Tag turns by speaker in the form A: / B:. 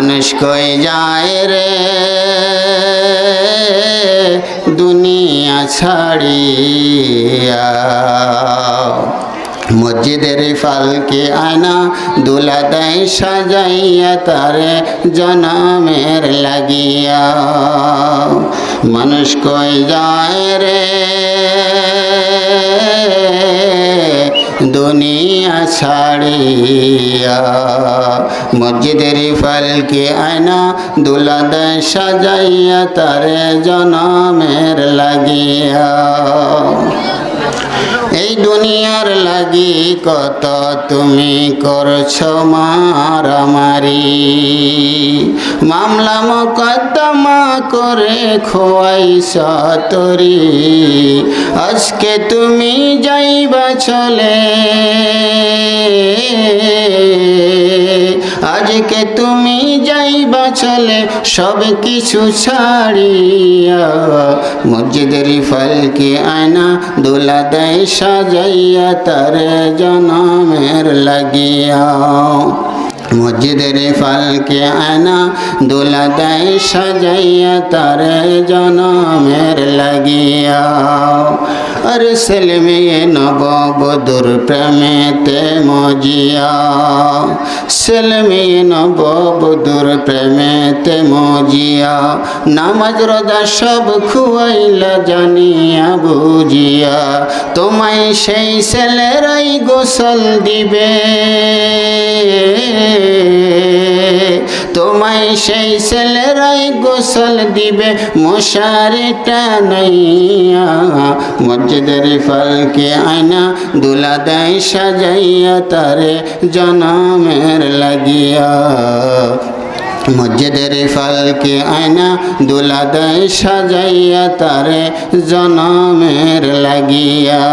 A: মানুষ কই যায় রে? দুনিয়া ছাড়িয়া। মসজিদের ফালকে আয়না দুলা দেয়, সাজাইয়া তারে জনমের লাগিয়া। মানুষ কই যায় রে? দুনিয়া ছাড়িয়া মসজিদের ফালকে আয়না দুলা দেয় সাজাইয়া তারে জনমের লাগিয়া এই দুনিয়ার লাগি কত তুমি করছ মারামারি মামলা মকদ্দমা করে খোয়াই সতরি আজকে তুমি যাইবা চলে। আজকে তুমি চলে সব কিছু ছাড়িয়া। মসজিদের ফলকে আয়না দোলা দেয়, সাজাইয়া তারে জনমের লাগিয়া। মসজিদের ফালকে আয়না দোলা দেয়, সাজাইয়া তারে জনমের লাগিয়া। আর ছেলে মেয়ে নববধুর প্রেমেতে মজিয়া। ছেলে মেয়ে নববধুর প্রেমেতে মজিয়া। নামাজ রোজা সব খুয়াইলা জানিয়া বুঝিয়া, তোমায় সেই ছেলেরাই গোসল দিবে। তোমায় সেই ছেলেরাই গোসল দিবে মশারি টানাইয়া মসজিদের ফলকে আয়না দুলা দেয়, সাজাইয়া তারে জনমের লাগিয়া। মসজিদের ফলকে আয়না দুলা দেয়, সাজাইয়া তারে জনমের লাগিয়া।